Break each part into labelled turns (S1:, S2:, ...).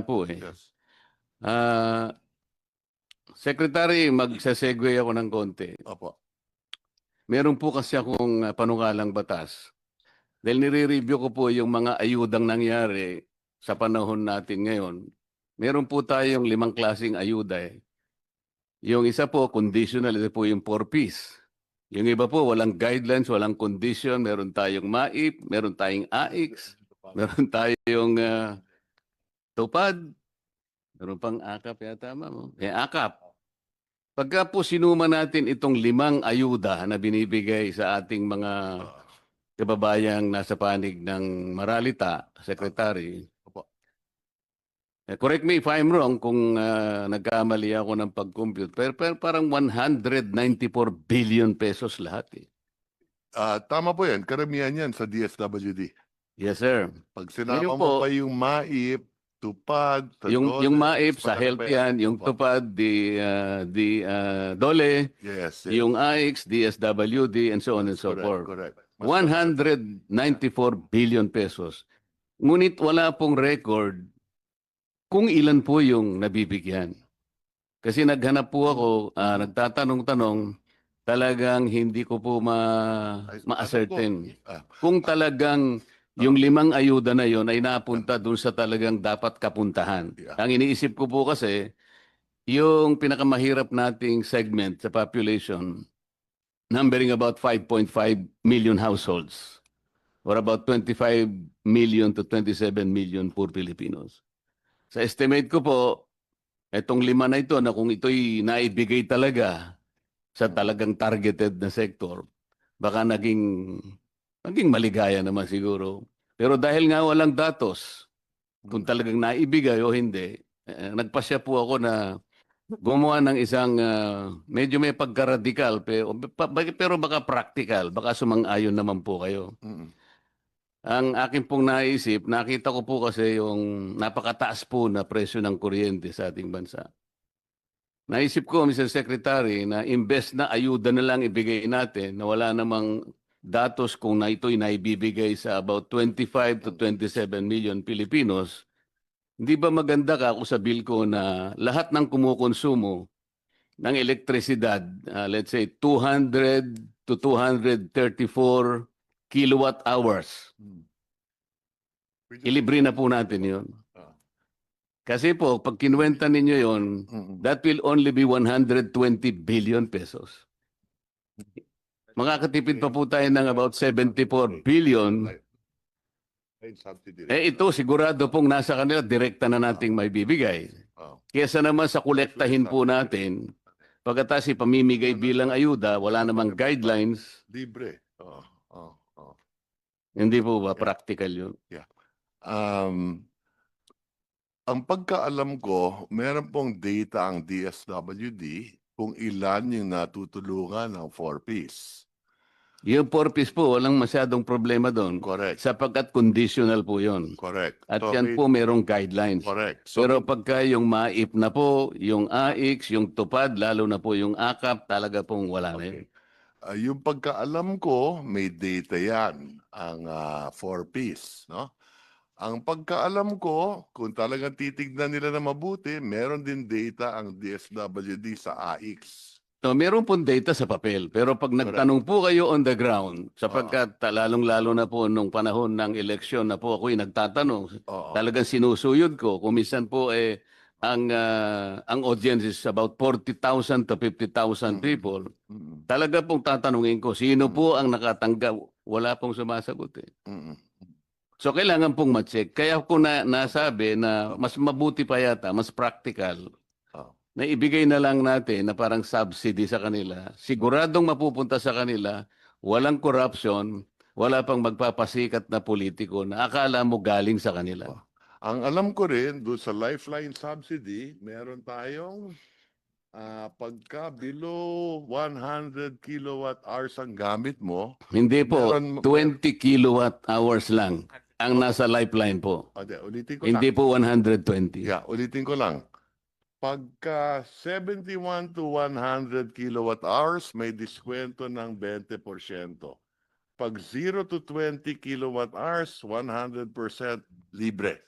S1: po eh.
S2: Yes.
S1: Ah, Secretary, magsasegue ako ng konti.
S2: Opo.
S1: Meron po kasi akong ah, panukalang batas. Dahil nire-review ko po yung mga ayudang nangyari sa panahon natin ngayon. Meron po tayong limang klaseng ayuda eh. Yung isa po, conditional, ito po yung 4Ps. Yung iba po, walang guidelines, walang condition. Meron tayong MAIP, meron tayong AIX, meron tayong ah, tupad, meron pang AKAP yata, ma'am. Eh, AKAP. Pagka po sinuma natin itong limang ayuda na binibigay sa ating mga kababayang nasa panig ng Maralita, Secretary. Eh, correct me if I'm wrong kung ah, nagkamali ako ng pag-compute. Pero, pero parang 194 billion pesos lahat eh.
S2: Ah, tama po yan. Karamihan yan sa DSWD.
S1: Yes, sir.
S2: Pag sinama
S1: Ngayon
S2: mo
S1: po-
S2: pa yung MAIP, tupad, sa
S1: Yung, yung MAIP sa health yan, yung tupad, di, ah, di ah, DOLE,
S2: Yes. yes.
S1: yung AIX, DSWD, and so on and so
S2: Correct,
S1: forth.
S2: Correct. Mas-
S1: 194 billion pesos. Ngunit wala pong record kung ilan po yung nabibigyan. Kasi naghanap po ako, ah, nagtatanong-tanong, talagang hindi ko po ma, ma-ascertain.
S2: Ah,
S1: Kung talagang yung limang ayuda na yon ay napunta dun sa talagang dapat kapuntahan.
S2: Yeah.
S1: Ang iniisip ko po kasi, yung pinakamahirap nating segment sa population, numbering about 5.5 million households, or about 25 million to 27 million poor Filipinos. Sa estimate ko po, itong lima na ito na kung ito'y naibigay talaga sa talagang targeted na sector, baka naging naging maligaya naman siguro. Pero dahil nga walang datos, kung talagang naibigay o hindi, eh, nagpasya po ako na gumawa ng isang ah, medyo may pagka-radical pero, pero baka practical, baka sumang-ayon naman po kayo.
S2: mm,
S1: Ang akin pong naisip, nakita ko po kasi yung napakataas po na presyo ng kuryente sa ating bansa. Naisip ko, Mr. Secretary, na imbes na ayuda na lang ibigay natin na wala namang datos kung na ito'y naibibigay sa about 25 to 27 million Pilipinos, hindi ba maganda ka kung sa bill ko na lahat ng kumukonsumo ng elektrisidad, ah, let's say 200 to 234 kilowatt hours,
S2: mm.
S1: ilibre na po natin yon.
S2: Ah.
S1: Kasi po, pag kinuwenta ninyo yon, that will only be 120 billion pesos. Makakatipid pa po tayo ng about 74 billion. Eh ito, sigurado pong nasa kanila, direkta na nating may bibigay. Kesa naman sa kolektahin po natin, pagkatas ipamimigay bilang ayuda, wala namang guidelines,
S2: Libre. Oh, oh, oh.
S1: hindi po ba practical yun?
S2: Um, ang pagkaalam ko, meron pong data ang DSWD kung ilan yung natutulungan ng 4Ps.
S1: Yung purpose po, walang masyadong problema doon.
S2: Correct.
S1: Sapagkat conditional po yon.
S2: Correct.
S1: At
S2: So,
S1: yan po merong guidelines.
S2: Correct. So,
S1: Pero pagka yung MAIP na po, yung AIX, yung TUPAD, lalo na po yung AKAP, talaga pong wala na yun.
S2: Okay. Ah, yung pagkaalam ko, may data yan, ang ah, 4Ps, no? Ang pagkaalam ko, kung talagang titignan nila na mabuti, meron din data ang DSWD sa AX.
S1: So, meron pong data sa papel. Pero pag nagtanong po kayo on the ground, sapagkat lalong-lalo na po nung panahon ng eleksyon na po ako'y nagtatanong,
S2: Oo.
S1: talagang sinusuyod ko. Kung minsan po eh, ang, ah, ang audience is about 40,000 to 50,000
S2: Mm.
S1: people. Talaga pong tatanungin ko, sino po ang nakatanggap? Wala pong sumasagot eh. So kailangan pong ma-check. Kaya ko na nasabi na mas mabuti pa yata, mas practical,
S2: Oh.
S1: na ibigay na lang natin na parang subsidy sa kanila. Siguradong mapupunta sa kanila, walang corruption, wala pang magpapasikat na politiko na akala mo galing sa kanila.
S2: Ang alam ko rin, doon sa Lifeline Subsidy, meron tayong ah, pagka below 100 kilowatt hours ang gamit mo,
S1: Hindi po,
S2: Meron-
S1: 20 kilowatt hours lang ang nasa lifeline po.
S2: Ade, ulitin ko
S1: Hindi
S2: lang.
S1: po 120.
S2: Yeah, ulitin ko lang. Pagka 71 to 100 kilowatt hours, may diskwento ng 20%. Pag 0 to 20 kilowatt hours, 100% libre.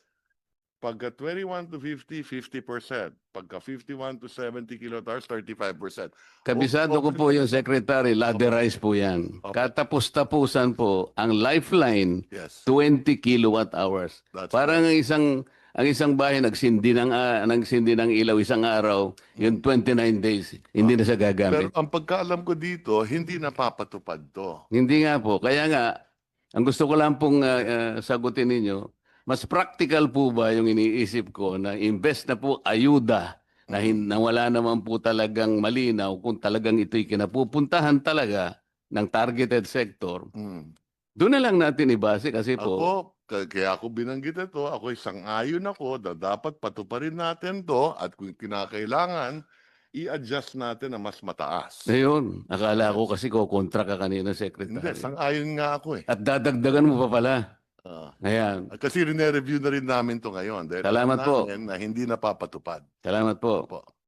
S2: Pagka 21 to 50, 50%. Pagka 51 to 70 kilowatt hours, 35%.
S1: Kabisado ko po yung secretary, laderize po yan. Katapos-tapusan po, ang lifeline,
S2: Yes.
S1: 20 kilowatt hours.
S2: That's
S1: Parang ang isang ang isang bahay nagsindi ng ah, nagsindi ng ilaw isang araw, yung 29 days, hindi na siya
S2: Pero
S1: gagamit.
S2: ang pagkaalam ko dito, hindi napapatupad to.
S1: Hindi nga po. Kaya nga, ang gusto ko lang pong ah, ah, sagutin ninyo, mas practical po ba yung iniisip ko na invest na po ayuda na, hin- na wala naman po talagang malinaw kung talagang ito'y kinapupuntahan talaga ng targeted sector.
S2: Mm.
S1: Doon na lang natin ibase kasi po,
S2: Ako, ka- kaya ako binanggit ito, ako isang ayon ako na dapat patuparin natin to at kung kinakailangan, i-adjust natin na mas mataas.
S1: ayun, akala ko kasi ko kontra ka kanina,
S2: Hindi,
S1: Secretary.
S2: sang ayon nga ako eh.
S1: At dadagdagan mo pa pala.
S2: Ah.
S1: Ayan.
S2: Kasi rine-review na rin namin to ngayon. Dahil
S1: Salamat
S2: alam
S1: po.
S2: namin na hindi napapatupad.
S1: Salamat po.
S2: Opo.